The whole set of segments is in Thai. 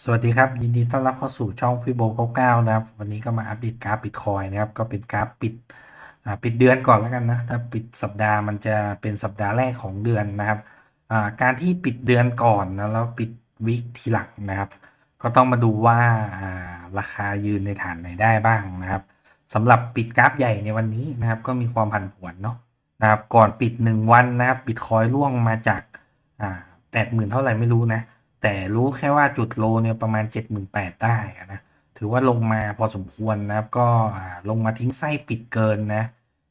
สวัสดีครับ ยินดีต้อนรับเข้าสู่ช่องฟิโบ99นะครับ วันนี้ก็มาอัปเดตกราฟบิตคอยนะครับ ก็เป็นกราฟปิดปิดเดือนก่อนแล้วกันนะ ถ้าปิดสัปดาห์มันจะเป็นสัปดาห์แรกของเดือนนะครับการที่ปิดเดือนก่อนนะแล้วปิดวิกทีหลังนะครับ ก็ต้องมาดูว่าราคายืนในฐานไหนได้บ้างนะครับสำหรับปิดกราฟใหญ่ในวันนี้นะครับ ก็มีความผันผวนเนาะนะครับก่อนปิด 1 วันนะครับบิตคอยร่วงมาจากแปดหมื่นเท่าไหร่ไม่รู้นะ แต่รู้แค่ว่าจุดโลเนี่ยประมาณ 78,000ได้นะถือว่าลงมาพอสมควรนะครับ ก็ลงมาทิ้งไส้ปิดเกินนะ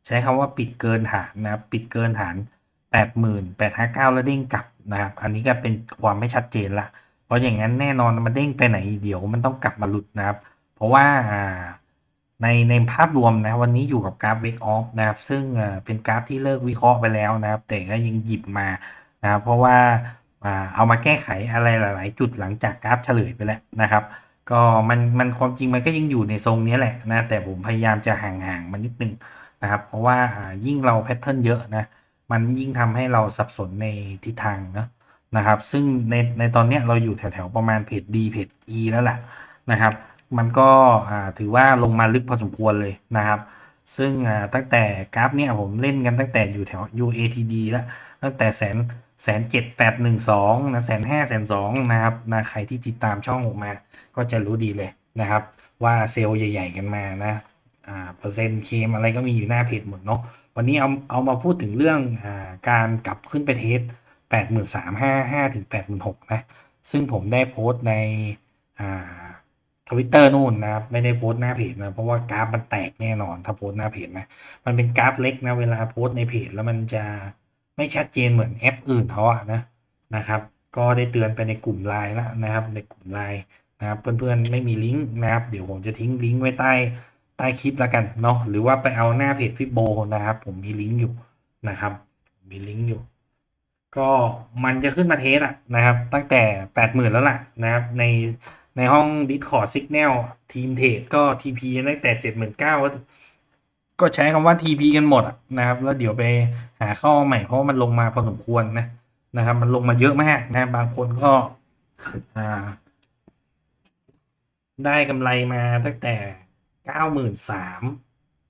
ใช้คำว่าปิดเกินฐานนะครับปิดเกินฐาน80,859 แล้วเด้งกลับนะครับ อันนี้ก็เป็นความไม่ชัดเจนละเพราะอย่างนั้นแน่นอนมันเด้งไปไหนเดี๋ยวมันต้องกลับมาหลุดนะครับ เพราะว่าในในภาพรวมนะวันนี้อยู่กับกราฟเวกออฟนะครับ ซึ่งเป็นกราฟที่เลิกวิเคราะห์ไปแล้วนะครับ แต่ก็ยังหยิบมานะครับเพราะว่า อ่าเอามาแก้ไขอะไรหลาย ๆ จุดหลังจากกราฟเฉลยไปแล้วนะครับ ก็มันมันความจริงมันก็ยังอยู่ในทรงนี้แหละนะแต่ผมพยายามจะห่างๆมันนิดนึงนะครับ เพราะว่ายิ่งเราแพทเทิร์นเยอะนะมันยิ่งทำให้เราสับสนในทิศทางนะนะครับ ซึ่งในในตอนนี้เราอยู่แถว ๆ ประมาณเพจ D เพจ E แล้วแหละนะครับ มันก็ถือว่าลงมาลึกพอสมควรเลยนะครับ ซึ่งตั้งแต่กราฟเนี่ยผมเล่นกันตั้งแต่อยู่แถว UATD แล้วตั้งแต่แสน แสนเจ็ดแปดหนึ่งสองนะแสนห้าแสนสองนะครับนะใครที่ติดตามช่องผมมา ก็จะรู้ดีเลยนะครับ ว่าเซลล์ใหญ่ ๆ กันมานะอ่าเปอร์เซ็นต์เคมอะไรก็มีอยู่หน้าเพจหมดเนาะวันนี้เอาเอามาพูดถึงเรื่องอ่าการกลับขึ้นไปเทสแปดหมื่นสามห้าห้าถึงแปดหมื่นหกนะซึ่งผมได้โพสต์ในอ่าทวิตเตอร์นู่นนะครับไม่ได้โพสต์หน้าเพจนะเพราะว่ากราฟมันแตกแน่นอนถ้าโพสต์หน้าเพจนะมันเป็นกราฟเล็กนะเวลาโพสต์ในเพจแล้วมันจะ ไม่ชัดเจนเหมือนแอปอื่นเขาอะนะนะครับ ก็ได้เตือนไปในกลุ่มไลน์แล้วนะครับ ในกลุ่มไลน์นะครับ เพื่อนๆไม่มีลิงก์นะครับ เดี๋ยวผมจะทิ้งลิงก์ไว้ใต้ใต้คลิปแล้วกันเนาะหรือว่าไปเอาหน้าเพจฟิโบนะครับ ผมมีลิงก์อยู่นะครับ มีลิงก์อยู่ ก็มันจะขึ้นมาเทสอะนะครับ ตั้งแต่แปดหมื่นแล้วล่ะนะครับ ในในห้อง Discord Signal ทีมเทรดก็ TP ตั้งแต่เจ็ดหมื่นเก้า ก็ใช้คำว่า TP กันหมดนะครับ แล้วเดี๋ยวไปหาข้าใหม่เพราะมันลงมาพอสมควรนะนะครับ มันลงมาเยอะมากนะบางคนก็อ่าได้กำไรมาตั้งแต่เก้าหมื่นสาม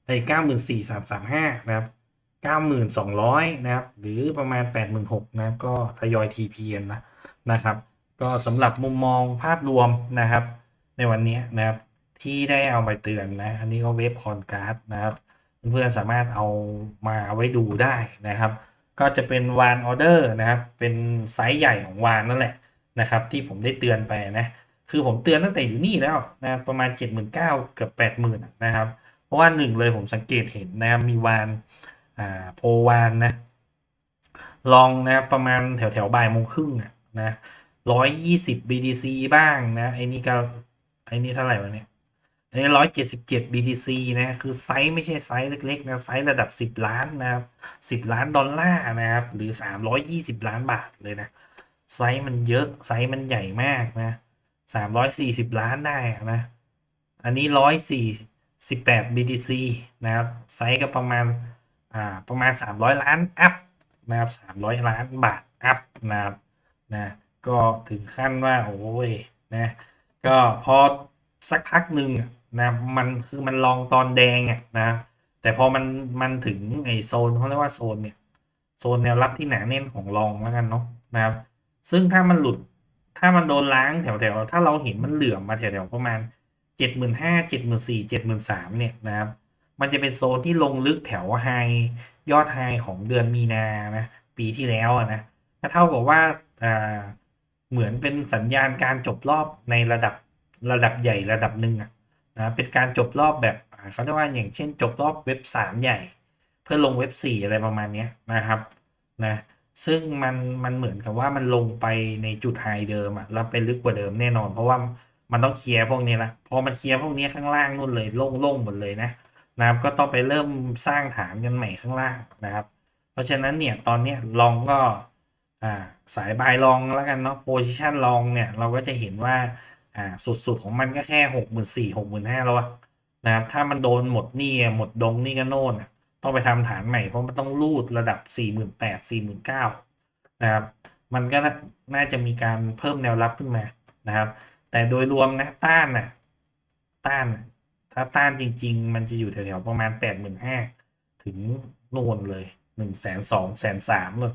ไอ้เก้าหมื่นสี่สามสามห้านะครับเก้าหมื่นสองร้อยนะครับ หรือประมาณแปดหมื่นหกนะครับ ก็ทยอย TP กันนะนะครับ ก็สำหรับมุมมองภาพรวมนะครับ ในวันนี้นะครับที่ได้เอาไปเตือนนะ อันนี้ก็เว็บคอนการ์ดนะครับ เพื่อนๆสามารถเอามาไว้ดูได้นะครับ ก็จะเป็นวานออเดอร์นะครับ เป็นไซส์ใหญ่ของวานนั่นแหละนะครับ ที่ผมได้เตือนไปนะ คือผมเตือนตั้งแต่อยู่นี่แล้วนะประมาณ 7 9 0 0 0เกือบ80,000นะครับ เพราะว่าหนึ่งเลยผมสังเกตเห็นนะครับมีวานอ่าโพวานนะลองนะประมาณแถวแถวบ่ายโมงครึ่งอะนะร้อยยี่สิบ BTC บ้างนะไอ้นี่ก็ไอ้นี่เท่าไหร่วะเนี่ย ไอ้ร้อยเจ็ดสิบเจ็ด BTC นะ คือไซส์ไม่ใช่ไซส์เล็กๆนะ ไซส์ระดับสิบล้านนะครับสิบล้านดอลลาร์นะครับ หรือสามร้อยยี่สิบล้านบาทเลยนะ ไซส์มันเยอะ ไซส์มันใหญ่มากนะสามร้อยสี่สิบล้านได้นะ อันนี้ร้อยสี่สิบแปด BTC นะครับ ไซส์ก็ประมาณ อ่า ประมาณสามร้อยล้านอัพนะครับสามร้อยล้านบาทอัพนะครับ นะ ก็ถึงขั้นว่า โอ้ย นะ ก็พอสักพักหนึ่ง นะมันคือมันลองตอนแดงอะนะ แต่พอมันมันถึงไอโซนเขาเรียกว่าโซนเนี่ยโซนแนวรับที่หนาแน่นของลองแล้วกันเนาะนะครับ ซึ่งถ้ามันหลุดถ้ามันโดนล้างแถวๆ ถ้าเราเห็นมันเหลื่อมมาแถวๆประมาณเจ็ดหมื่นห้าเจ็ดหมื่นสี่เจ็ดหมื่นสามเนี่ยนะครับ มันจะเป็นโซนที่ลงลึกแถวไฮยอดไฮของเดือนมีนานะปีที่แล้วอะนะก็เท่ากับว่าอ่าเหมือนเป็นสัญญาณการจบรอบในระดับระดับใหญ่ระดับหนึ่งอะ นะเป็นการจบรอบแบบเขาเรียกว่าอย่างเช่นจบรอบเว็บสามใหญ่ เพื่อลงเว็บสี่อะไรประมาณนี้นะครับนะซึ่งมันมันเหมือนกับว่ามันลงไปในจุดไฮเดิมอะแล้วไปลึกกว่าเดิมแน่นอน เพราะว่ามันต้องเคลียร์พวกนี้ละพอมันเคลียร์พวกนี้ข้างล่างนู่นเลยโล่งๆหมดเลยนะนะครับก็ต้องไปเริ่มสร้างฐานกันใหม่ข้างล่างนะครับ เพราะฉะนั้นเนี่ยตอนเนี้ยลองก็อ่าสายบายลองแล้วกันเนาะโพซิชันลองเนี่ยเราก็จะเห็นว่า อ่าสุดๆของมันก็แค่หกหมื่นสี่หกหมื่นห้าแล้วอะนะครับถ้ามันโดนหมดหนี่หมดดงนี่ก็โน่นต้องไปทำฐานใหม่เพราะมันต้องรูดระดับ48 49นแปดสี่หมื่นเก้านะครับมันก็น่าจะมีการเพิ่มแนวรับขึ้นมานะครับ แต่โดยรวมนะต้านนะต้านถ้าต้านจริง ๆ มันจะอยู่แถวๆประมาณแปดหมื่นห้าถึงโน่นเลยหนึ่งแสนสองแสนสามเลย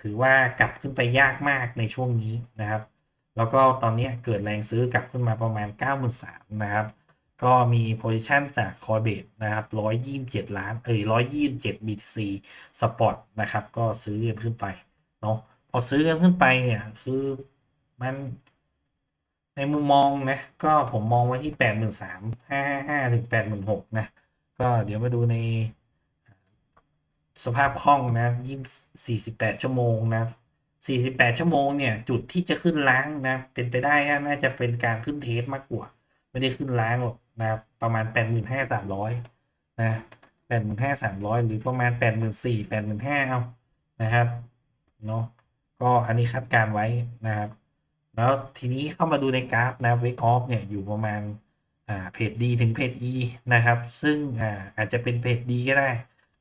ถือว่ากลับขึ้นไปยากมากในช่วงนี้นะครับ แล้วก็ตอนนี้เกิดแรงซื้อกลับขึ้นมาประมาณ 9 3 0 0 0นะครับ ก็มี position จาก Coinbase นะครับ 127 ล้าน เอ้ย127 BTC Spot นะครับ ก็ซื้อกันขึ้นไปเนาะ พอซื้อกันขึ้นไปเนี่ย คือมันในมุมมองนะ ก็ผมมองไว้ที่ 83,555 ถึง 86,000 นะ ก็เดี๋ยวมาดูในสภาพคล่องนะยี่สี่สิบแปดชั่วโมงนะ สี่สิบแปดชั่วโมงเนี่ย จุดที่จะขึ้นล้างนะ เป็นไปได้ก็น่าจะเป็นการขึ้นเทสมากกว่า ไม่ได้ขึ้นล้างหรอกนะประมาณแปดหมื่นะแปดหมื่นห้าสามร้อยหรือประมาณแปดหมื่นสี่แปดหมื่นห้าเอานะครับเนาะก็อันนี้คาดการไว้นะครับ แล้วทีนี้เข้ามาดูในกราฟนะเวกออฟเนี่ยอยู่ประมาณอ่าเพจดีถึงเพจ E นะครับ ซึ่งอ่าอาจจะเป็นเพจดีก็ได้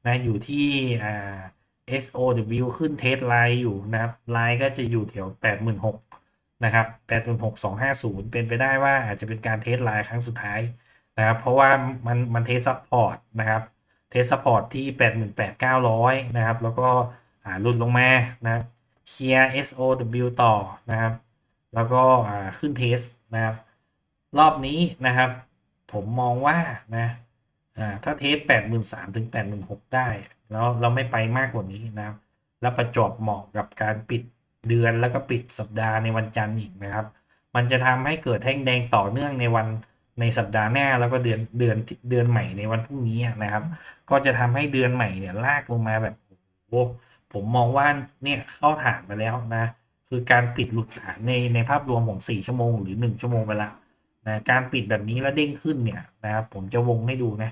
นะอยู่ที่อ่า SOW ขึ้นเทสไลน์อยู่นะครับไลน์ก็จะอยู่แถว86,000นะครับ86,250 เป็นไปได้ว่าอาจจะเป็นการเทสไลน์ครั้งสุดท้ายนะครับ เพราะว่ามันมันเทสซัพพอร์ตนะครับเทสซัพพอร์ตที่ 88,900 นะครับ แล้วก็หลุดลงมานะครับเคลียร์ SOW ต่อนะครับ แล้วก็ขึ้นเทสนะครับ รอบนี้นะครับ ผมมองว่านะถ้าเทสแปดหมื่นสามถึงแปดหมื่นหกได้ แล้วเราไม่ไปมากกว่านี้นะครับ แล้วประจบเหมาะกับการปิดเดือนแล้วก็ปิดสัปดาห์ในวันจันทร์อีกนะครับ มันจะทำให้เกิดแท่งแดงต่อเนื่องในวันในสัปดาห์หน้าแล้วก็เดือนเดือนเดือนใหม่ในวันพรุ่งนี้นะครับ ก็จะทำให้เดือนใหม่เนี่ยลากลงมาแบบโอ้ผมมองว่าเนี่ยเข้าฐานมาแล้วนะ คือการปิดหลุดฐานในในภาพรวมของ4ชั่วโมงหรือ 1 ชั่วโมงไปแล้วนะการปิดแบบนี้แล้วเด้งขึ้นเนี่ยนะครับผมจะวงให้ดูนะ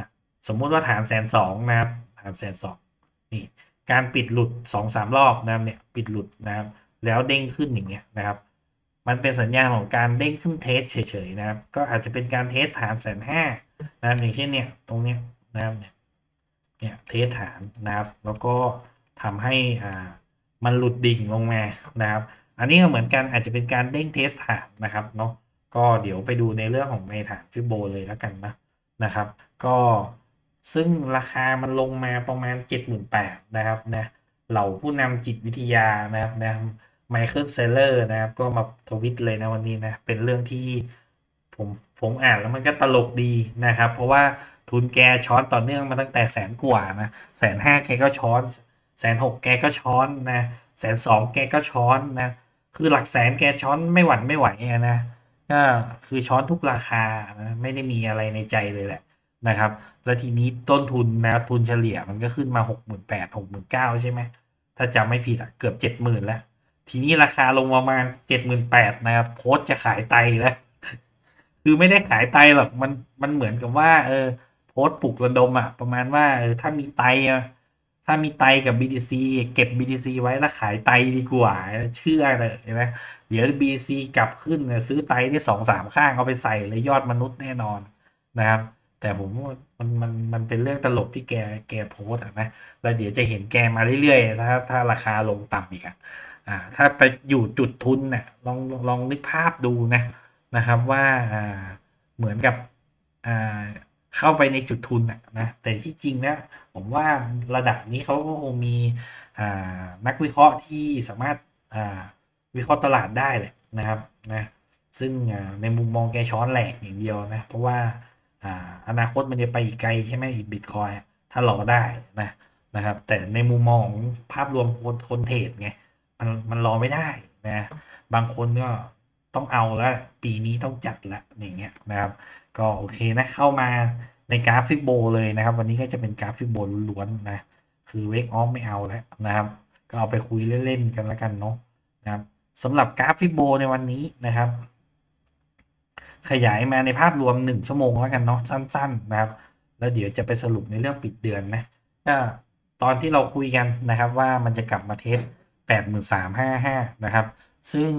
ะสมมุติว่าฐานแสนสองนะครับ ฐานแสนสองนี่การปิดหลุด2องสามรอบนะครับเนี่ยปิดหลุดนะครับแล้วเด้งขึ้นอย่างเงี้ยนะครับ มันเป็นสัญญาณของการเด้งขึ้นเทสเฉยๆนะครับ ก็อาจจะเป็นการเทสฐานแสนห้านะครับอย่างเช่นเนี่ยตรงเนี้ยนะครับเนี่ยเนี่ยเทสฐานนะครับ แล้วก็ทำให้อ่ามันหลุดดิ่งลงมานะครับ อันนี้ก็เหมือนกันอาจจะเป็นการเด้งเทสฐานนะครับเนาะก็เดี๋ยวไปดูในเรื่องของในฐานฟิโบเลยแล้วกันนะนะครับ ก็ ซึ่งราคามันลงมาประมาณ 78,000นะครับนะเหล่าผู้นำจิตวิทยานะครับนะไมเคิลเซเลอร์นะครับ ก็มาทวิตเลยนะวันนี้นะ เป็นเรื่องที่ผมผมอ่านแล้วมันก็ตลกดีนะครับ เพราะว่าทุนแกช้อนต่อเนื่องมาตั้งแต่แสนกว่านะแสนห้าแกก็ช้อนแสนหกแกก็ช้อนนะแสนสองแกก็ช้อนนะ คือหลักแสนแกช้อนไม่หวั่นไม่ไหวนะก็คือช้อนทุกราคานะไม่ได้มีอะไรในใจเลยแหละ นะครับ แล้วทีนี้ต้นทุนนะทุนเฉลี่ยมันก็ขึ้นมาหกหมื่นแปดหกหมื่นเก้าใช่ไหม ถ้าจำไม่ผิดอะเกือบเจ็ดหมื่นแล้ว ทีนี้ราคาลงประมาณเจ็ดหมื่นแปดนะครับโพสจะขายไตแล้ว คือไม่ได้ขายไตหรอกมันมันเหมือนกับว่า เออโพสปลุกระดมอะประมาณว่าเออถ้ามีไตอะถ้ามีไตกับ BTC เก็บ BTC ไว้แล้วขายไตดีกว่า เชื่อเลยนะเดี๋ยว BTC กลับขึ้นซื้อไตได้สองสามข้างเอาไปใส่เลยยอดมนุษย์แน่นอนนะครับ แต่ผมว่ามันมันมันเป็นเรื่องตลกที่แกแกโพสต์นะแล้วเดี๋ยวจะเห็นแกมาเรื่อยๆถ้าถ้าราคาลงต่ำอีกอะอ่าถ้าไปอยู่จุดทุนเนี่ยลองลองนึกภาพดูนะนะครับว่าอ่าเหมือนกับอ่าเข้าไปในจุดทุนนะนะแต่ที่จริงนะผมว่าระดับนี้เขาก็คงมีนักวิเคราะห์ที่สามารถวิเคราะห์ตลาดได้แหละนะครับนะซึ่งในมุมมองแกช้อนแหลกอย่างเดียวนะเพราะว่า อนาคตมันจะไปอีกไกลใช่ไหมอีกบิตคอยถ้ารอได้นะนะครับ แต่ในมุมมองภาพรวมคนคนเทรดไงมันมันรอไม่ได้นะบางคนก็ต้องเอาแล้วปีนี้ต้องจัดละอย่างเงี้ยนะครับ ก็โอเคนะเข้ามาในกราฟิกโบเลยนะครับ วันนี้ก็จะเป็นกราฟิกโบล้วนๆนะคือเวกออฟไม่เอาแล้วนะครับ ก็เอาไปคุยเล่นๆกันแล้วกันเนาะนะครับสำหรับกราฟิกโบในวันนี้นะครับ ขยายมาในภาพรวม 1 ชั่วโมงแล้วกันเนาะสั้น ๆ นะครับ แล้วเดี๋ยวจะไปสรุปในเรื่องปิดเดือนนะก็ตอนที่เราคุยกันนะครับว่ามันจะกลับมาเทส83,555 นะครับ ซึ่ง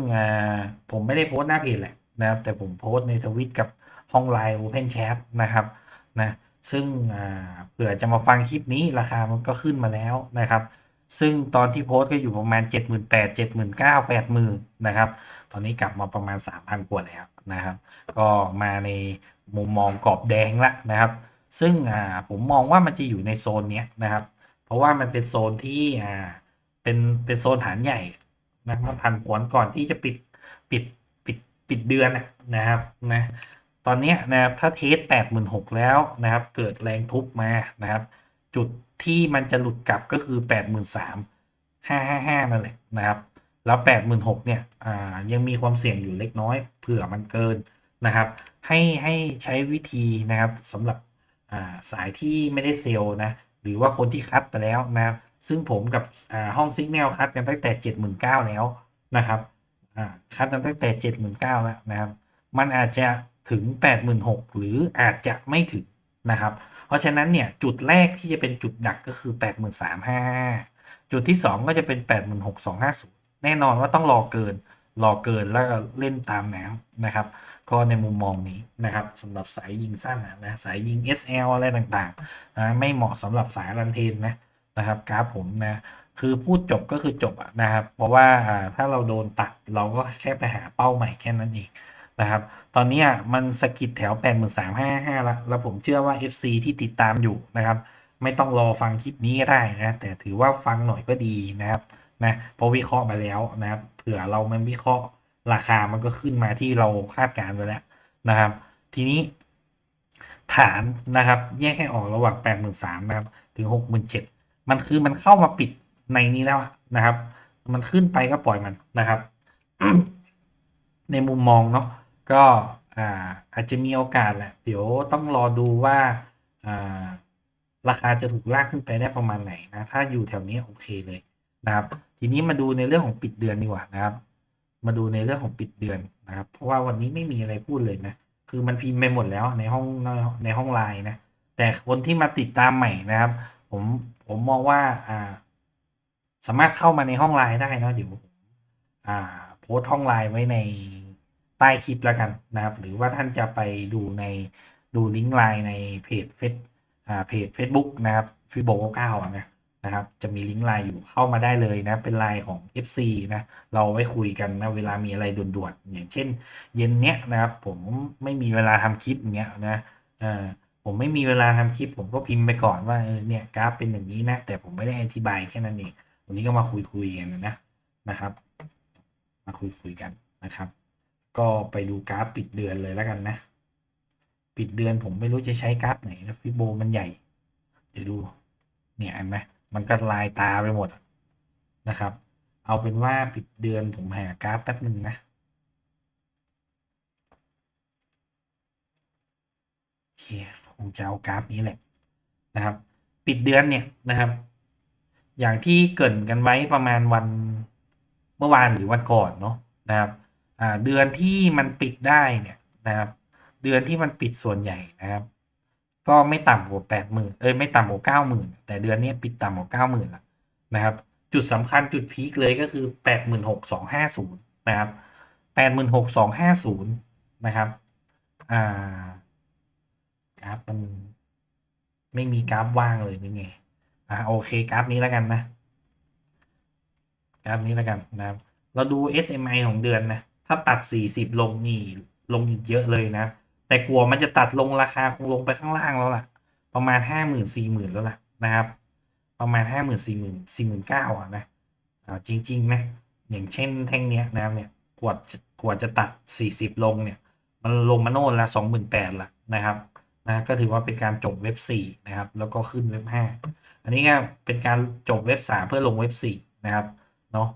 ผมไม่ได้โพสต์หน้าเพจแหละนะครับ แต่ผมโพสต์ในทวิตกับห้องไลน์ Open Chat นะครับนะซึ่งเผื่อจะมาฟังคลิปนี้ราคามันก็ขึ้นมาแล้วนะครับ ซึ่งตอนที่โพสต์ก็อยู่ประมาณ 78,000 79,000 80,000นะครับ ตอนนี้กลับมาประมาณ 3,000 กว่าแล้ว นะครับ ก็มาในมุมมองกรอบแดงละนะครับ ซึ่งผมมองว่ามันจะอยู่ในโซนนี้นะครับ เพราะว่ามันเป็นโซนที่เป็นเป็นโซนฐานใหญ่นะมันพันผวนก่อนที่จะปิดปิดปิดปิดเดือนนะครับนะตอนนี้นะครับถ้าเทสแปดหมื่นหกแล้วนะครับ เกิดแรงทุบมานะครับ จุดที่มันจะหลุดกลับก็คือแปดหมื่นสามห้าห้าห้านั่นแหละนะครับ แล้ว8 6 0 0 0เนี่ยยังมีความเสี่ยงอยู่เล็กน้อย เผื่อมันเกินนะครับ ให้ให้ใช้วิธีนะครับสำหรับาสายที่ไม่ได้เซลล์นะหรือว่าคนที่คัดไปแล้วนะซึ่งผมกับห้องซิกแนลคัดกันตั้งแต่ 79,000แล้วนะครับคัดกันตั้งแต่ 79,000แล้วนะครับ มันอาจจะถึง 86,000หรืออาจจะไม่ถึงนะครับ เพราะฉะนั้นเนี่ยจุดแรกที่จะเป็นจุดดักก็คือ 83,500จุดที่ 2 ก็จะเป็น 86,250 แน่นอนว่าต้องรอเกิน รอเกินแล้วก็เล่นตามแนวนะครับ ก็ในมุมมองนี้นะครับสำหรับสายยิงสั้นนะสายยิง SL อะไรต่างๆนะไม่เหมาะสำหรับสายรันเทนนะนะครับกราฟผมนะคือพูดจบก็คือจบนะครับ เพราะว่าถ้าเราโดนตัดเราก็แค่ไปหาเป้าใหม่แค่นั้นเองนะครับ ตอนนี้มันสกิดแถว 8 3 5 5แล้ว แล้วผมเชื่อว่า FC ที่ติดตามอยู่นะครับ ไม่ต้องรอฟังคลิปนี้ก็ได้นะ แต่ถือว่าฟังหน่อยก็ดีนะครับ นะเพราะวิเคราะห์มาแล้วนะครับเผื่อเรามันวิเคราะห์ราคามันก็ขึ้นมาที่เราคาดการณ์ไว้แล้วนะครับ ทีนี้ฐานนะครับ แยกให้ออกระหว่าง 8 3 0 0 0นะครับถึง 67,000มันคือมันเข้ามาปิดในนี้แล้วนะครับ มันขึ้นไปก็ปล่อยมันนะครับ ในมุมมองเนาะก็อาอาจจะมีโอกาสแหละเดี๋ยวต้องรอดูว่าอ่าราคาจะถูกลากขึ้นไปได้ประมาณไหนนะ ถ้าอยู่แถวนี้โอเคเลยนะครับ ทีนี้มาดูในเรื่องของปิดเดือนดีกว่านะครับ มาดูในเรื่องของปิดเดือนนะครับ เพราะว่าวันนี้ไม่มีอะไรพูดเลยนะ คือมันพิมพ์ไปหมดแล้วในห้องในห้องไลน์นะ แต่คนที่มาติดตามใหม่นะครับ ผมผมมองว่าอ่า สามารถเข้ามาในห้องไลน์ได้นะเดี๋ยวอ่า โพสต์ห้องไลน์ไว้ในใต้คลิปแล้วกันนะครับ หรือว่าท่านจะไปดูในดูลิงก์ไลน์ในเพจเฟซอ่าเพจ Facebook นะครับฟิโบเก้านะ นะครับ จะมีลิงก์ไลน์อยู่เข้ามาได้เลยนะ เป็นไลน์ของ FC นะ เราไว้คุยกันนะ เวลามีอะไรด่วนๆ อย่างเช่น เย็นเนี้ยนะครับ ผมไม่มีเวลาทำคลิปอย่างเงี้ยนะเออผมไม่มีเวลาทำคลิป ผมก็พิมพ์ไปก่อนว่าเออเนี่ยกราฟเป็นอย่างนี้นะ แต่ผมไม่ได้อธิบายแค่นั้นเองวันนี้ก็มาคุยคุยกันนะนะครับ มาคุยคุยกันนะครับ ก็ไปดูกราฟปิดเดือนเลยแล้วกันนะ ปิดเดือนผมไม่รู้จะใช้กราฟไหนนะฟิโบมันใหญ่ เดี๋ยวดู เนี่ยเห็นไหม มันก็ลายตาไปหมดนะครับ เอาเป็นว่าปิดเดือนผมหากราฟแป๊บหนึ่งนะโอเคคงจะเอากราฟนี้แหละนะครับ ปิดเดือนเนี่ยนะครับ อย่างที่เกรินกันไว้ประมาณวันเมื่อวานหรือวันก่อนเนาะนะครับเดือนที่มันปิดได้เนี่ยนะครับ เดือนที่มันปิดส่วนใหญ่นะครับ ก็ไม่ต่ำกว่าแปดหมื่นเอ้ยไม่ต่ำกว่าเก้าหมื่นแต่เดือนนี้ปิดต่ำกว่าเก้าหมื่นละนะครับ จุดสำคัญจุดพีคเลยก็คือแปดหมื่นหกสองห้าศูนย์นะครับแปดหมื่นหกสองห้าศูนย์นะครับอ่ากราฟมันไม่มีกราฟว่างเลยนี่ไงอ่าโอเคกราฟนี้แล้วกันนะกราฟนี้แล้วกันนะครับ เราดู SMI ของเดือนนะ ถ้าตัด 40 ลงนี่ลงเยอะเลยนะ แต่กลัวมันจะตัดลงราคาคงลงไปข้างล่างแล้วล่ะ ประมาณ5 0 0 0 0 4 0 0 0 0แล้วล่ะนะครับ ประมาณ5 0 0 0 0 4 0 0 0 4 9 0 0 0อะนะอ่าจริง ๆ นะ อย่างเช่นแท่งเนี้ยนะครับเนี่ยกว่าจะกว่าจะตัด40ลงเนี่ย มันลงมาโน่นละ28,000ละนะครับนะก็ถือว่าเป็นการจบเว็บ4นะครับ แล้วก็ขึ้นเว็บ5อันนี้ก็เป็นการจบเว็บ3เพื่อลงเว็บ4นะครับเนาะ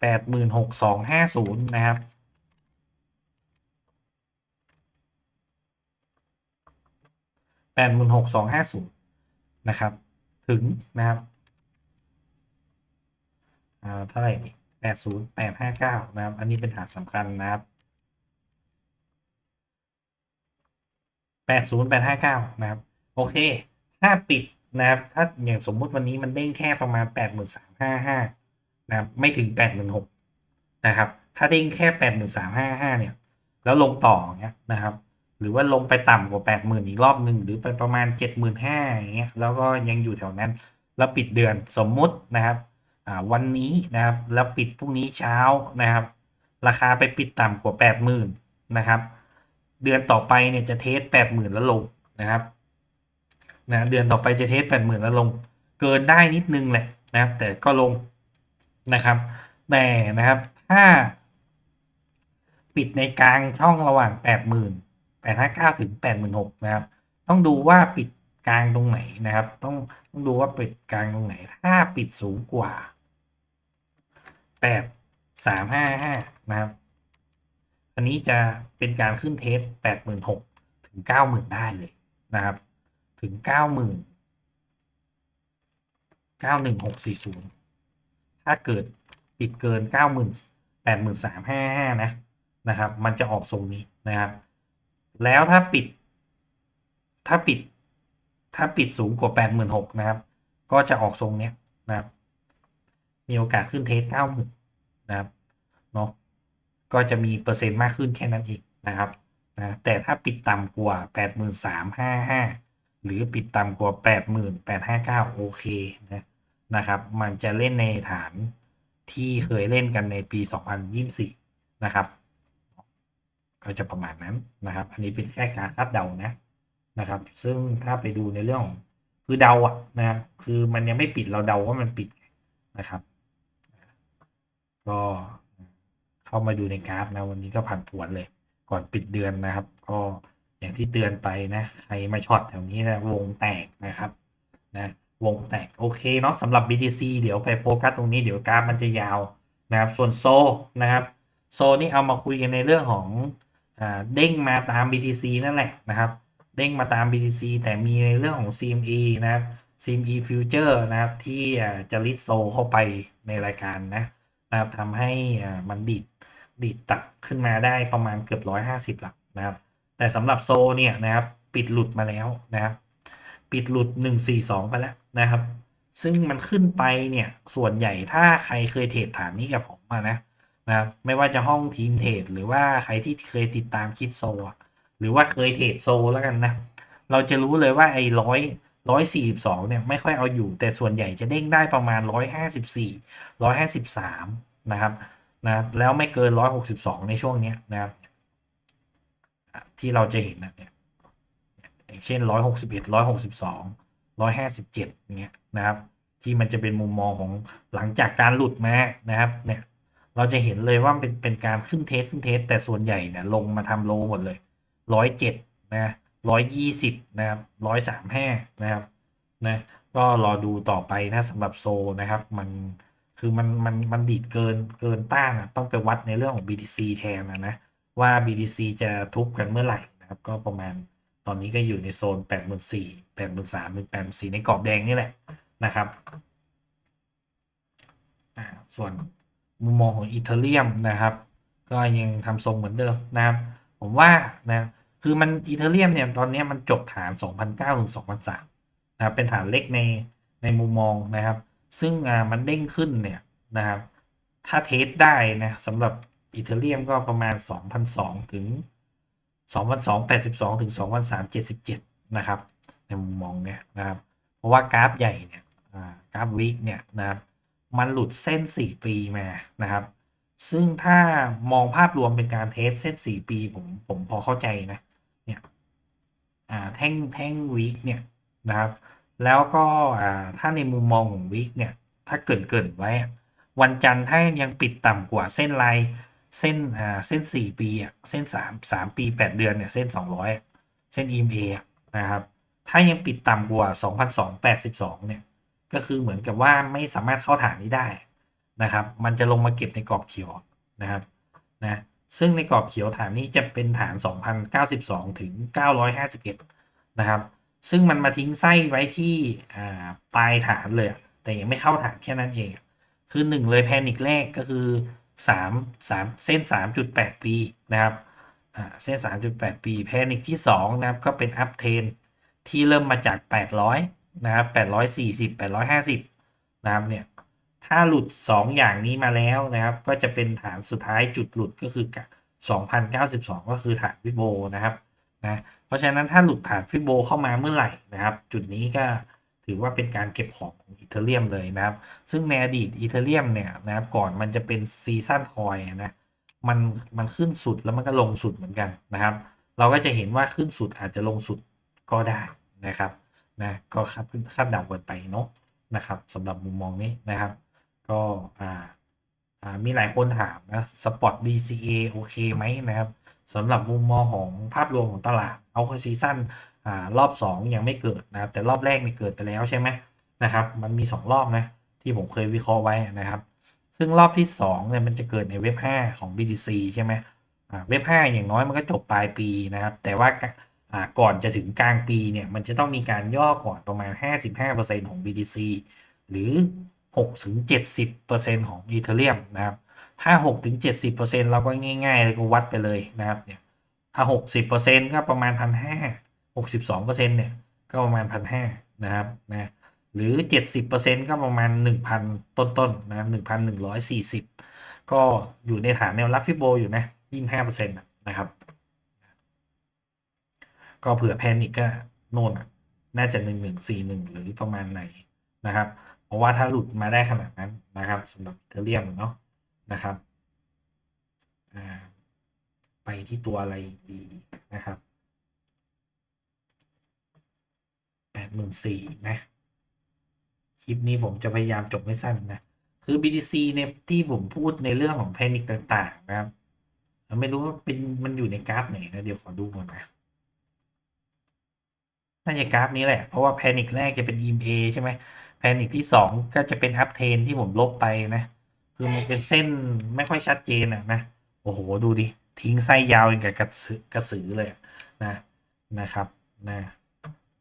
แปดหมื่นหกสองห้าศูนย์นะครับ แปดหมื่นหกสองห้าศูนย์นะครับ ถึงนะครับอ่าเท่าไหร่นี่แปดศูนย์แปดห้าเก้านะครับ อันนี้เป็นฐานสำคัญนะครับแปดศูนย์แปดห้าเก้านะครับ โอเค ถ้าปิดนะครับ ถ้าอย่างสมมุติวันนี้มันเด้งแค่ประมาณแปดหมื่นสามห้าห้านะครับ ไม่ถึงแปดหมื่นหกนะครับ ถ้าเด้งแค่แปดหมื่นสามห้าห้าเนี่ย แล้วลงต่อเงี้ยนะครับ หรือว่าลงไปต่ำกว่าแปดหมื่นอีกรอบหนึ่งหรือไปประมาณเจ็ดหมื่นห้าอย่างเงี้ยแล้วก็ยังอยู่แถวนั้น แล้วปิดเดือนสมมุตินะครับวันนี้นะครับแล้วปิดพรุ่งนี้เช้านะครับ ราคาไปปิดต่ำกว่าแปดหมื่นนะครับเดือนต่อไปเนี่ยจะเทสแปดหมื่นแล้วลงนะครับนะเดือนต่อไปจะเทสแปดหมื่นแล้วลง เกินได้นิดนึงแหละนะครับ แต่ก็ลงนะครับ แต่นะครับถ้าปิดในกลางช่องระหว่างแปดหมื่น แปดห้าเก้าถึงแปดหมื่นหกนะครับ ต้องดูว่าปิดกลางตรงไหนนะครับ ต้องต้องดูว่าปิดกลางตรงไหน ถ้าปิดสูงกว่าแปดสามห้าห้านะครับ อันนี้จะเป็นการขึ้นเทสแปดหมื่นหกถึงเก้าหมื่นได้เลยนะครับ ถึงเก้าหมื่นเก้าหนึ่งหกสี่ศูนย์ถ้าเกิดปิดเกินเก้าหมื่นแปดหมื่นสามห้าห้านะนะครับ มันจะออกทรงนี้นะครับ แล้วถ้าปิด ถ้าปิด ถ้าปิดสูงกว่าแปดหมื่นหกนะครับ ก็จะออกทรงเนี้ยนะครับ มีโอกาสขึ้นเทสเก้าหมื่นนะครับเนาะก็จะมีเปอร์เซ็นต์มากขึ้นแค่นั้นเองนะครับนะแต่ถ้าปิดต่ำกว่าแปดหมื่นสามห้าห้าหรือปิดต่ำกว่าแปดหมื่นแปดห้าเก้าโอเคนะนะครับ มันจะเล่นในฐานที่เคยเล่นกันในปีสองพันยี่สิบนะครับ ก็จะประมาณนั้นนะครับ อันนี้เป็นแค่การคาดเดานะนะครับ ซึ่งถ้าไปดูในเรื่องคือเดาอะนะครับคือมันยังไม่ปิดเราเดาว่ามันปิดนะครับ ก็เข้ามาดูในกราฟนะวันนี้ก็ผันผวนเลย ก่อนปิดเดือนนะครับ ก็อย่างที่เตือนไปนะ ใครมาช็อตแถวนี้นะวงแตกนะครับนะวงแตกโอเคเนาะสำหรับ BTC เดี๋ยวไปโฟกัสตรงนี้เดี๋ยวกราฟมันจะยาวนะครับ ส่วนโซนะครับ โซนี่เอามาคุยกันในเรื่องของ เด้งมาตาม BTC นั่นแหละนะครับ เด้งมาตาม BTC แต่มีในเรื่องของ CME นะครับ CME Future นะครับที่จะลิดโซเข้าไปในรายการนะนะครับทำให้มันดิดดิดตัดขึ้นมาได้ประมาณเกือบ 150หลักนะครับ แต่สำหรับโซเนี่ยนะครับปิดหลุดมาแล้วนะครับ ปิดหลุด 142 ไปแล้วนะครับ ซึ่งมันขึ้นไปเนี่ยส่วนใหญ่ถ้าใครเคยเทรดฐานนี้กับผมมานะ นะครับไม่ว่าจะห้องทีมเทรดหรือว่าใครที่เคยติดตามคลิปโซหรือว่าเคยเทรดโซแล้วกันนะเราจะรู้เลยว่าไอ้ร้อยร้อยสี่สิบสองเนี่ยไม่ค่อยเอาอยู่ แต่ส่วนใหญ่จะเด้งได้ประมาณร้อยห้าสิบสี่ร้อยห้าสิบสามนะครับนะแล้วไม่เกินร้อยหกสิบสองในช่วงเนี้ยนะครับที่เราจะเห็นนะเนี่ยอย่างเช่นร้อยหกสิบเอ็ดร้อยหกสิบสองร้อยห้าสิบเจ็ดเงี้ยนะครับ ที่มันจะเป็นมุมมองของหลังจากการหลุดมานะครับเนี่ย เราจะเห็นเลยว่าเป็นเป็นการขึ้นเทสขึ้นเทสแต่ส่วนใหญ่เนี่ยลงมาทำโลหมดเลยร้อยเจ็ดนะร้อยยี่สิบนะครับร้อยสามห้านะครับนะก็รอดูต่อไปนะสำหรับโซนะครับ มันคือมันมันมันดีดเกินเกินต้านอะต้องไปวัดในเรื่องของ BTC แทนนะนะว่า BTC จะทุบกันเมื่อไหร่นะครับก็ประมาณตอนนี้ก็อยู่ในโซน 8 4 0 0 0 8 3 0 0 0 8 4 0 0ในกรอบแดงนี่แหละนะครับส่วน มุมมองของอีเทเรียมนะครับ ก็ยังทำทรงเหมือนเดิมนะครับ ผมว่านะคือมันอีเทเรียมเนี่ยตอนนี้มันจบฐาน 2009ถึง2003นะครับเป็นฐานเล็กในในมุมมองนะครับ ซึ่งมันเด้งขึ้นเนี่ยนะครับ ถ้าเทสได้นะสำหรับอีเทเรียมก็ประมาณ 2,002 ถึง2,282 ถึง2,377 นะครับ ในมุมมองเนี่ยนะครับ เพราะว่ากราฟใหญ่เนี่ยกราฟวีคเนี่ยนะครับ มันหลุดเส้น 4 ปีมานะครับ ซึ่งถ้ามองภาพรวมเป็นการเทสเส้น 4 ปีผมผมพอเข้าใจนะเนี่ยแท่งแท่งวีคเนี่ยนะครับ แล้วก็ถ้าในมุมมองของวีคเนี่ย ถ้าเกินเกินไว้ วันจันทร์ถ้ายังปิดต่ำกว่าเส้นลน์เส้นอ่าเส้น 4 ปีอะเส้น 3 3 ปี 8 เดือนเนี่ยเส้น 200 เส้น EMA นะครับ ถ้ายังปิดต่ำกว่า 2,282 เนี่ย ก็คือเหมือนกับว่าไม่สามารถเข้าฐานนี้ได้นะครับ มันจะลงมาเก็บในกรอบเขียวนะครับนะซึ่งในกรอบเขียวฐานนี้จะเป็นฐาน 2,092 ถึง 951 นะครับ ซึ่งมันมาทิ้งไส้ไว้ที่ปลายฐานเลย แต่ยังไม่เข้าฐานแค่นั้นเอง คือหนึ่งเลยแพนิกแรกก็คือสามสามเส้นสามจุดแปดปีนะครับเส้นสามจุดแปดปี แพนิกที่สองนะครับ ก็เป็นอัพเทนที่เริ่มมาจากแปดร้อย นะครับแปดร้อยสี่สิบแปดร้อยห้าสิบนะครับเนี่ยถ้าหลุดสองอย่างนี้มาแล้วนะครับ ก็จะเป็นฐานสุดท้ายจุดหลุดก็คือสองพันเก้าสิบสองก็คือฐานฟิโบนะครับนะเพราะฉะนั้นถ้าหลุดฐานฟิโบเข้ามาเมื่อไหร่นะครับ จุดนี้ก็ถือว่าเป็นการเก็บของของอีเทเรียมเลยนะครับ ซึ่งในอดีตอีเทเรียมเนี่ยนะครับก่อนมันจะเป็นซีซันคอยนะมันมันขึ้นสุดแล้วมันก็ลงสุดเหมือนกันนะครับ เราก็จะเห็นว่าขึ้นสุดอาจจะลงสุดก็ได้นะครับ นะก็คาดคาดเดากันไปเนาะนะครับสำหรับมุมมองนี้นะครับ ก็อ่าอ่ามีหลายคนถามนะสปอต DCA โอเคไหมนะครับสำหรับมุมมองของภาพรวมของตลาดเอาซีซั่นอ่ารอบ 2 ยังไม่เกิดนะครับ แต่รอบแรกนี่เกิดไปแล้วใช่ไหมนะครับ มันมี 2 รอบนะ ที่ผมเคยวิเคราะห์ไว้นะครับ ซึ่งรอบที่2เนี่ยมันจะเกิดในเว็บ 5 ของ BTC ใช่ไหมอ่าเว็บ 5 อย่างน้อยมันก็จบปลายปีนะครับ แต่ว่า ก่อนจะถึงกลางปีเนี่ยมันจะต้องมีการย่อก่อนประมาณ 55%ของ BTC หรือ 6-70%ของ Ethereum นะครับ ถ้า 6-70%เราก็ง่ายๆเลยก็วัดไปเลยนะครับเนี่ยถ้า 60%ก็ประมาณ 1,500 62%เนี่ยก็ประมาณ 1,500 นะครับนะหรือ 70%ก็ประมาณ 1,000 ต้นๆนะ1,140 ก็อยู่ในฐานแนวรับฟิโบอยู่นะ 25%นะครับ ก็เผื่อแพนิกก็โน่นอะน่าจะ1141หรือประมาณไหนนะครับ เพราะว่าถ้าหลุดมาได้ขนาดนั้นนะครับสำหรับเทเรียมเนาะนะครับไปที่ตัวอะไรดีนะครับแปดหมื่นสี่นะ คลิปนี้ผมจะพยายามจบไม่สั้นนะ คือ BTC เนี่ยที่ผมพูดในเรื่องของแพนิคต่าง ๆ นะครับ ไม่รู้ว่าเป็นมันอยู่ในกราฟไหนนะ เดี๋ยวขอดูก่อนนะ น่าจะกราฟนี้แหละ เพราะว่าแพนิคแรกจะเป็น EMA ใช่ไหมแพนิคที่สองก็จะเป็นอัพเทนที่ผมลบไปนะ คือมันเป็นเส้นไม่ค่อยชัดเจนอะนะ โอ้โห ดูดิ ทิ้งไส้ยาวอย่างกับกระสือกระสือเลยนะนะครับนะ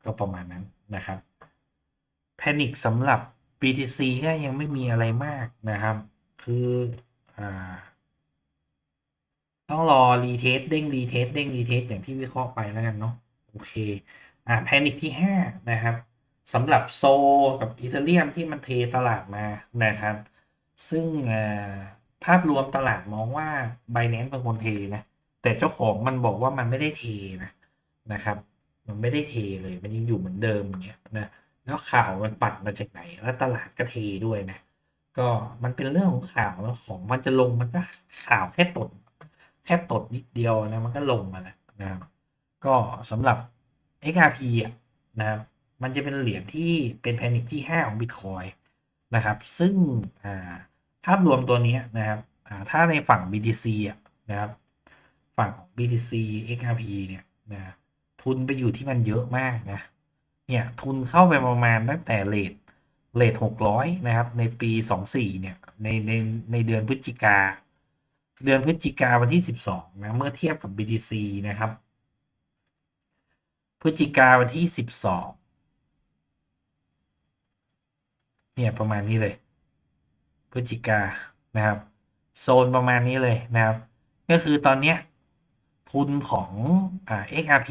ก็ประมาณนั้นนะครับแพนิคสำหรับ BTC ก็ยังไม่มีอะไรมากนะครับ คืออ่าต้องรอรีเทสเด้งรีเทสเด้งรีเทสอย่างที่วิเคราะห์ไปแล้วกันเนาะโอเค อ่าแพนิคที่ 5 นะครับสำหรับโซกับอีเทเรียมที่มันเทตลาดมานะครับ ซึ่งภาพรวมตลาดมองว่า b บ n a n c e เป็นคนเทนะ แต่เจ้าของมันบอกว่ามันไม่ได้เทนะนะครับ มันไม่ได้เทเลย มันยังอยู่เหมือนเดิมอย่างเงี้ยนะแล้วข่าวมันปัดมาจากไหน แล้วตลาดก็เทด้วยนะ ก็มันเป็นเรื่องของข่าวแล้วของมันจะลงมันก็ข่าวแค่ตด แค่ตดนิดเดียวนะมันก็ลงมาแล้วนะครับก็สำหรับ XRP อะนะครับมันจะเป็นเหรียญที่เป็นแพนิคที่ 5 ของ Bitcoin นะครับ ซึ่งภาพรวมตัวนี้นะครับถ้าในฝั่ง BTC อะนะครับฝั่งของ BTC XRP เนี่ยนะทุนไปอยู่ที่มันเยอะมากนะเนี่ยทุนเข้าไปประมาณตั้งแต่เลทเลทหกร้อยนะครับ ในปีสองสี่เนี่ยในในในเดือนพฤศจิกา เดือนพฤศจิกาวันที่สิบสองนะเมื่อเทียบกับ BTC นะครับ พฤศจิกาวันที่สิบสองเนี่ยประมาณนี้เลย พฤศจิกานะครับ โซนประมาณนี้เลยนะครับ ก็คือตอนเนี้ยทุนของอ่า XRP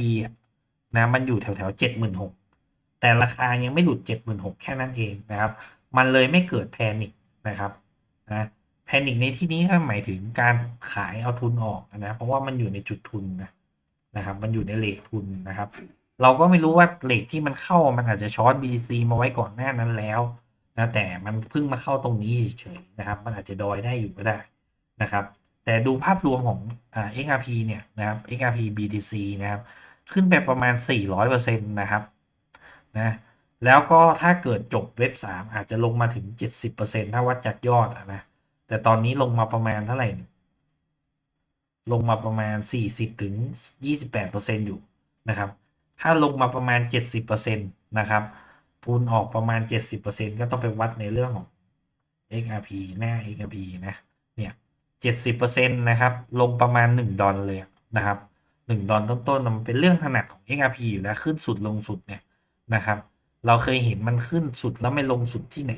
นะมันอยู่แถวแถวเจ็ดหมื่นหกแต่ราคายังไม่หลุดเจ็ดหมื่นหกแค่นั้นเองนะครับ มันเลยไม่เกิดแพนิคนะครับนะแพนิคในที่นี้ก็หมายถึงการขายเอาทุนออกนะ เพราะว่ามันอยู่ในจุดทุนนะ นะครับ มันอยู่ในเลททุนนะครับ เราก็ไม่รู้ว่าเลทที่มันเข้ามันอาจจะช้อน BC มาไว้ก่อนหน้านั้นแล้วนะแต่มันเพิ่งมาเข้าตรงนี้เฉยๆนะครับ มันอาจจะดอยได้อยู่ก็ได้นะครับ แต่ดูภาพรวมของอ่า XRP เนี่ยนะครับ XRP BTC นะครับ ขึ้นไปประมาณ 400%นะครับนะแล้วก็ถ้าเกิดจบเว็บ 3 อาจจะลงมาถึง 70%ถ้าวัดจากยอดนะแต่ตอนนี้ลงมาประมาณเท่าไหร่ ลงมาประมาณ 40ถึง28%อยู่นะครับ ถ้าลงมาประมาณ 70%นะครับทุนออกประมาณ 70%ก็ต้องไปวัดในเรื่องของ XRP หน้า XRP นะเนี่ย70%นะครับ ลงประมาณ 1 ดอลเลยนะครับ1ดอลต้นๆมันเป็นเรื่องถนัดของ XRP อยู่แล้วขึ้นสุดลงสุดเนี่ยนะครับ เราเคยเห็นมันขึ้นสุดแล้วไม่ลงสุดที่ไหน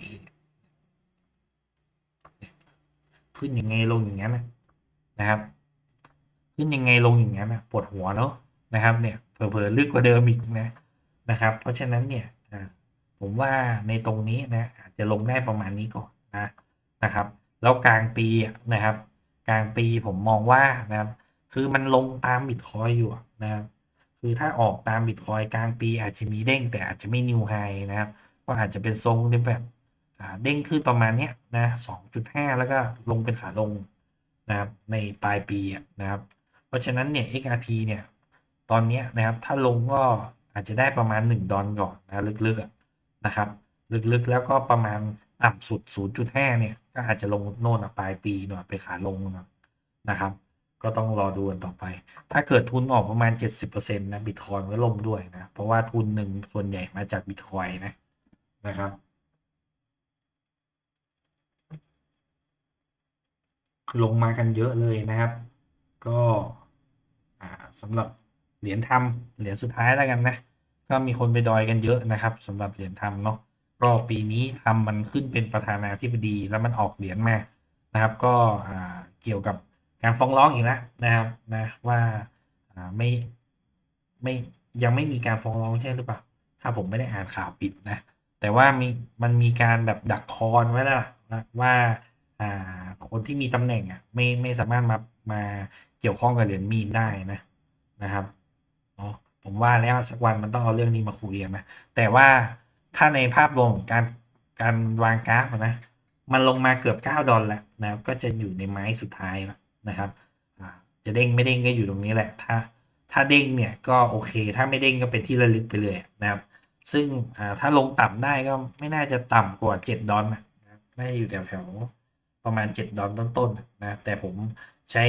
ขึ้นยังไงลงอย่างนั้นนะครับ ขึ้นยังไงลงอย่างนั้นนะปวดหัวเนาะนะครับเนี่ยเผลอๆลึกกว่าเดิมอีกนะนะครับ เพราะฉะนั้นเนี่ยผมว่าในตรงนี้นะอาจจะลงได้ประมาณนี้ก่อนนะนะครับ แล้วกลางปีนะครับ กลางปีผมมองว่านะครับคือมันลงตามบิตคอยอยู่นะครับคือถ้าออกตามบิตคอยกลางปีอาจจะมีเด้งแต่อาจจะไม่นิวไฮนะครับก็อาจจะเป็นทรงที่แบบเด้งขึ้นประมาณเนี้ยนะ2.5แล้วก็ลงเป็นขาลงนะครับในปลายปีอะนะครับ เพราะฉะนั้นเนี่ย XRP เนี่ย ตอนนี้นะครับ ถ้าลงก็อาจจะได้ประมาณ 1 ดอลก่อนนะลึกๆนะครับ ลึกๆแล้วก็ประมาณต่ำสุด 0.5 เนี่ย ก็อาจจะลงโน่นปลายปีหน่อยไปขาลงนะครับ ก็ต้องรอดูกันต่อไป ถ้าเกิดทุนออกประมาณ 70%นะบิตคอยก็ลงด้วยนะ เพราะว่าทุนหนึ่งส่วนใหญ่มาจากบิตคอยนะนะครับลงมากันเยอะเลยนะครับ ก็ สำหรับเหรียญทำเหรียญสุดท้ายแล้วกันนะ ก็มีคนไปดอยกันเยอะนะครับสำหรับเหรียญทำเนาะก็ปีนี้ทำมันขึ้นเป็นประธานาธิบดีแล้วมันออกเหรียญมานะครับ ก็เกี่ยวกับการฟ้องร้องอีกแล้วนะครับนะว่าไม่ไม่ยังไม่มีการฟ้องร้องใช่หรือเปล่า ถ้าผมไม่ได้อ่านข่าวปิดนะ แต่ว่ามีมันมีการแบบดักคอนไว้แล้วนะว่า อ่า คนที่มีตำแหน่งอะไม่ไม่สามารถมามาเกี่ยวข้องกับเหรียญมีนได้นะนะครับเนาะผมว่าแล้วสักวันมันต้องเอาเรื่องนี้มาคุยกันนะแต่ว่าถ้าในภาพรวมของการการวางกราฟนะมันลงมาเกือบ 9 ดอลแล้วนะครับก็จะอยู่ในไม้สุดท้ายแล้วนะครับอ่าจะเด้งไม่เด้งก็อยู่ตรงนี้แหละ ถ้า ถ้าเด้งเนี่ยก็โอเค ถ้าไม่เด้งก็เป็นที่ระลึกไปเลยนะครับ ซึ่งอ่าถ้าลงต่ำได้ก็ไม่น่าจะต่ำกว่า 7 ดอลนะน่าจะอยู่แถวๆ ประมาณ 7 ดอลต้นๆนะแต่ผมใช้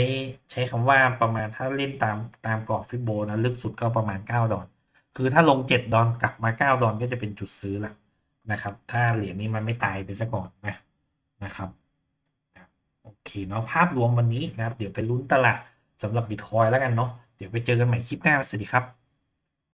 ใช้คำว่าประมาณถ้าเล่นตามตามกรอบฟิโบนะลึกสุดก็ประมาณ 9 ดอลคือถ้าลง 7 ดอลกลับมา 9 ดอลก็จะเป็นจุดซื้อละนะครับ ถ้าเหรียญนี้มันไม่ตายไปซะก่อนนะนะครับโอเคเนาะภาพรวมวันนี้นะครับ เดี๋ยวไปลุ้นตลาดสำหรับบิตคอยแล้วกันเนาะเดี๋ยวไปเจอกันใหม่คลิปหน้าสวัสดีครับ